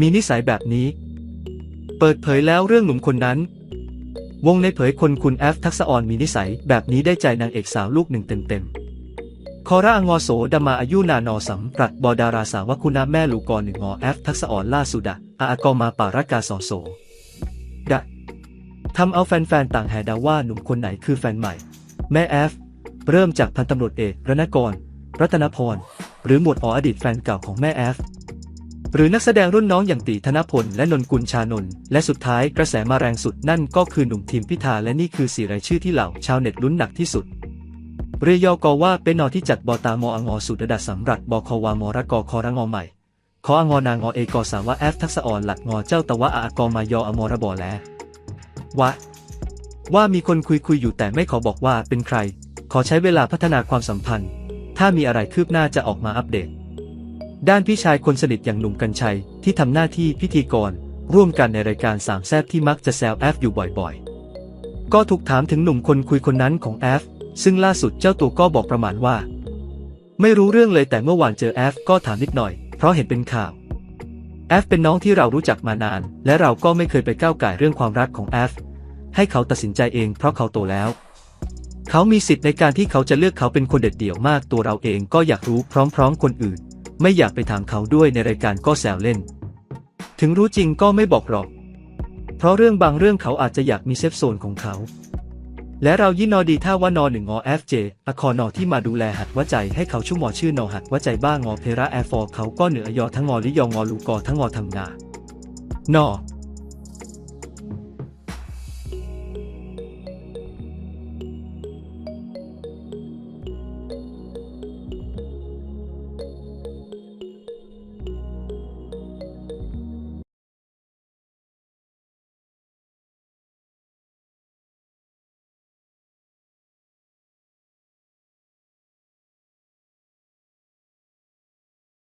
มีนิสัยแบบนี้ เปิดเผยแล้วเรื่องหนุ่มคนนั้น วงในเผยคนคุณแอฟทักษะออนมีนิสัยแบบนี้ได้ใจนางเอกสาวลูกหนึ่งเต็มๆคอร่างอโสดมาอายุนานอสำรัดบอดาราสาวคุณาแม่ลูกรหนึ่งงอแอฟทักษะออนล่าสุดะอาอากอมาปารากาสอโสดะทำเอาแฟนๆต่างแห่ดาว่าหนุ่มคนไหนคือแฟนใหม่ แม่แอฟเริ่มจากพันตำรวจเอกรณกร รัตนพร หรือหมวดอ๋ออดีตแฟนเก่าของแม่แอฟ หรือนักแสดงรุ่นน้องอย่างตีธนพลและนนกุลชานนท์และสุดท้ายกระแสมาแรงสุดนั่นก็คือหนุ่มทีมพิธาและนี่คือสี่รายชื่อที่เหล่าชาวเน็ตลุ้นหนักที่สุด เรยอกอว่าเป็นนอที่จัดบอตามอองอสุดระดับสำรัดบอคอวามอระกอคอระงอใหม่ขอองอนางอเอกอสาวะแอฟทักษะออนหลักงอเจ้าตะวะอาอากอมายออมอระบอแลวะ ว่ามีคนคุยคุยอยู่แต่ไม่ขอบอกว่าเป็นใคร ขอใช้เวลาพัฒนาความสัมพันธ์ ถ้ามีอะไรคืบหน้าจะออกมาอัปเดต ด้านพี่ชายคนสนิทอย่างหนุ่มกัญชัย ที่ทำหน้าที่พิธีกร ร่วมกันในรายการสามแซบที่มักจะแซวแอฟอยู่บ่อยๆ ก็ถูกถามถึงหนุ่มคนคุยคนนั้นของแอฟซึ่งล่าสุดเจ้าตัวก็บอกประมาณว่า ไม่รู้เรื่องเลยแต่เมื่อวานเจอแอฟก็ถามนิดหน่อย เพราะเห็นเป็นข่าวแอฟเป็นน้องที่เรารู้จักมานาน และเราก็ไม่เคยไปก้าวไก่เรื่องความรักของแอฟให้เขาตัดสินใจเองเพราะเขาโตแล้ว เขามีสิทธิ์ในการที่เขาจะเลือกเขาเป็นคนเด็ดเดี่ยวมากตัวเราเองก็อยากรู้พร้อม ๆ คนอื่น ไม่อยากไปถามเขาด้วยในรายการก็แซวเล่น ถึงรู้จริงก็ไม่บอกหรอก เพราะเรื่องบางเรื่องเขาอาจจะอยากมีเซฟโซนของเขา และเรายินนอดีถ้าว่านอหนึ่งงอ FJ อคอนอที่มาดูแลหัดว่าใจให้เขาชุ่มหมอชื่อนอหัดว่าใจบ้างอเพระแอร์ฟอร์เขาก็เหนือยอทั้งงอลิยองงอลูกอทั้งงอทำงานอ